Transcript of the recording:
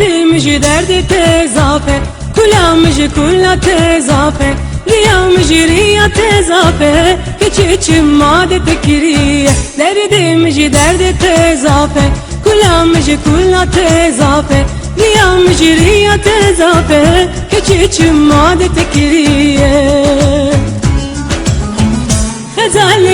Dedim derdi tezafe Kulamıcı kulla tezafe Riyamıcı riya tezafe Hiç içim made tekiriye Derdim derdi tezafe Kulamıcı kulla tezafe Riyamıcı riya tezafe Hiç içim made tekiriye Gazali